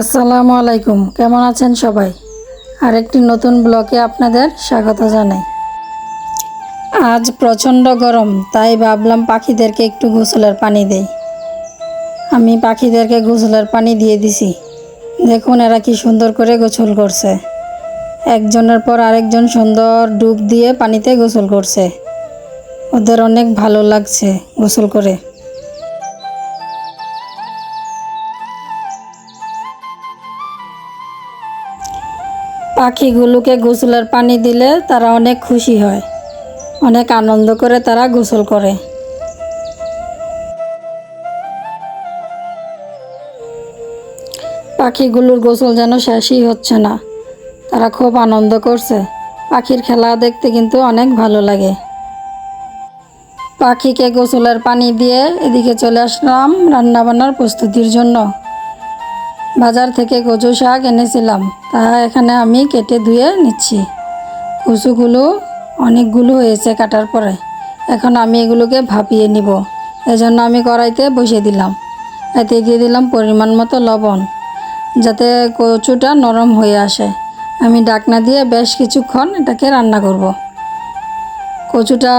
আসসালামু আলাইকুম। কেমন আছেন সবাই? আরেকটি নতুন ব্লকে আপনাদের স্বাগত জানাই। আজ প্রচণ্ড গরম, তাই ভাবলাম পাখিদেরকে একটু গোসলের পানি দেই। আমি পাখিদেরকে গোসলের পানি দিয়ে দিছি। দেখুন এরা কি সুন্দর করে গোসল করছে। একজনের পর আরেকজন সুন্দর ডুব দিয়ে পানিতে গোসল করছে। ওদের অনেক ভালো লাগছে গোসল করে। পাখিগুলোকে গোসলের পানি দিলে তারা অনেক খুশি হয়। অনেক আনন্দ করে তারা গোসল করে। পাখিগুলোর গোসল যেন শেষই হচ্ছে না। তারা খুব আনন্দ করছে। পাখির খেলা দেখতে কিন্তু অনেক ভালো লাগে। পাখিকে গোসলের পানি দিয়ে এদিকে চলে আসলাম রান্নাবান্নার প্রস্তুতির জন্য। বাজার থেকে কচু শাক এনেছিলাম। তা এখানে আমি কেটে ধুয়ে নিচ্ছি। কচুগুলো অনেকগুলো হয়েছে কাটার পরে। এখন আমি এগুলোকে ভাপিয়ে নিব। এজন্য আমি কড়াইতে বসিয়ে দিলাম। এতে দিয়ে দিলাম পরিমাণ মতো লবণ, যাতে কচুটা নরম হয়ে আসে। আমি ডাকনা দিয়ে বেশ কিছুক্ষণ এটাকে রান্না করব। কচুটা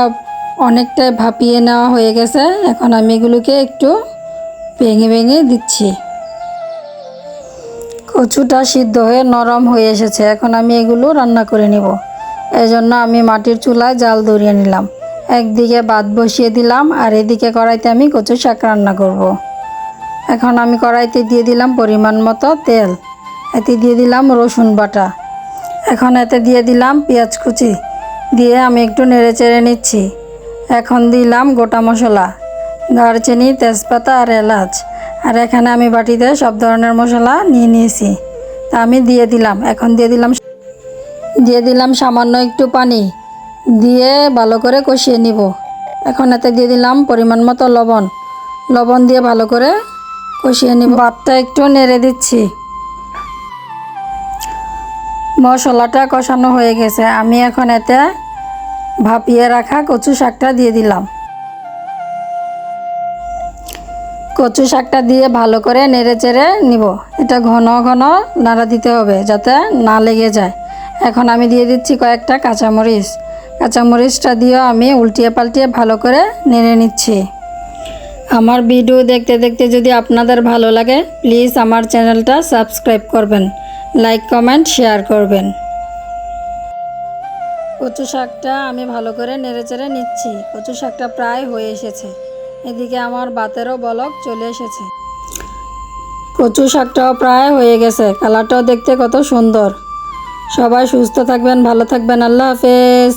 অনেকটাই ভাপিয়ে নেওয়া হয়ে গেছে। এখন আমি এগুলোকে একটু ভেঙে ভেঙে দিচ্ছি। কচুটা সিদ্ধ হয়ে নরম হয়ে এসেছে। এখন আমি এগুলো রান্না করে নিব। এই জন্য আমি মাটির চুলায় জাল ধরিয়ে নিলাম। একদিকে ভাত বসিয়ে দিলাম আর এদিকে কড়াইতে আমি কচু শাক রান্না করব। এখন আমি কড়াইতে দিয়ে দিলাম পরিমাণ মতো তেল। এতে দিয়ে দিলাম রসুন বাটা। এখন এতে দিয়ে দিলাম পেঁয়াজ কুচি। দিয়ে আমি একটু নেড়ে চেড়ে নিচ্ছি। এখন দিলাম গোটা মশলা। দারচিনি, তেজপাতা আর এলাচ। আর এখানে আমি বাটিতে সব ধরনের মশলা নিয়ে নিয়েছি। তা আমি দিয়ে দিলাম। এখন দিয়ে দিলাম দিয়ে দিলাম সামান্য একটু পানি। দিয়ে ভালো করে কষিয়ে নিব। এখন এতে দিয়ে দিলাম পরিমাণ মতো লবণ। লবণ দিয়ে ভালো করে কষিয়ে নিব। ভাতটা একটু নেড়ে দিচ্ছি। মশলাটা কষানো হয়ে গেছে। আমি এখন এতে ভাপিয়ে রাখা কচু শাকটা দিয়ে দিলাম। কচু শাকটা দিয়ে ভালো করে নেড়ে চেড়ে নিব। এটা ঘন ঘন নাড়া দিতে হবে যাতে না লেগে যায়। এখন আমি দিয়ে দিচ্ছি কয়েকটা কাঁচামরিচ। কাঁচামরিচটা দিয়েও আমি উল্টিয়ে পাল্টিয়ে ভালো করে নেড়ে নিচ্ছি। আমার ভিডিও দেখতে দেখতে যদি আপনাদের ভালো লাগে, প্লিজ আমার চ্যানেলটা সাবস্ক্রাইব করবেন, লাইক, কমেন্ট, শেয়ার করবেন। কচু শাকটা আমি ভালো করে নেড়ে চেড়ে নিচ্ছি। কচু শাকটা প্রায় হয়ে এসেছে। এদিকে আমার বাতেরও বলক চলে এসেছে। কচু শাকটাও প্রায় হয়ে গেছে, কালারটাও দেখতে কত সুন্দর। সবাই সুস্থ থাকবেন, ভালো থাকবেন, আল্লাহ হাফেজ।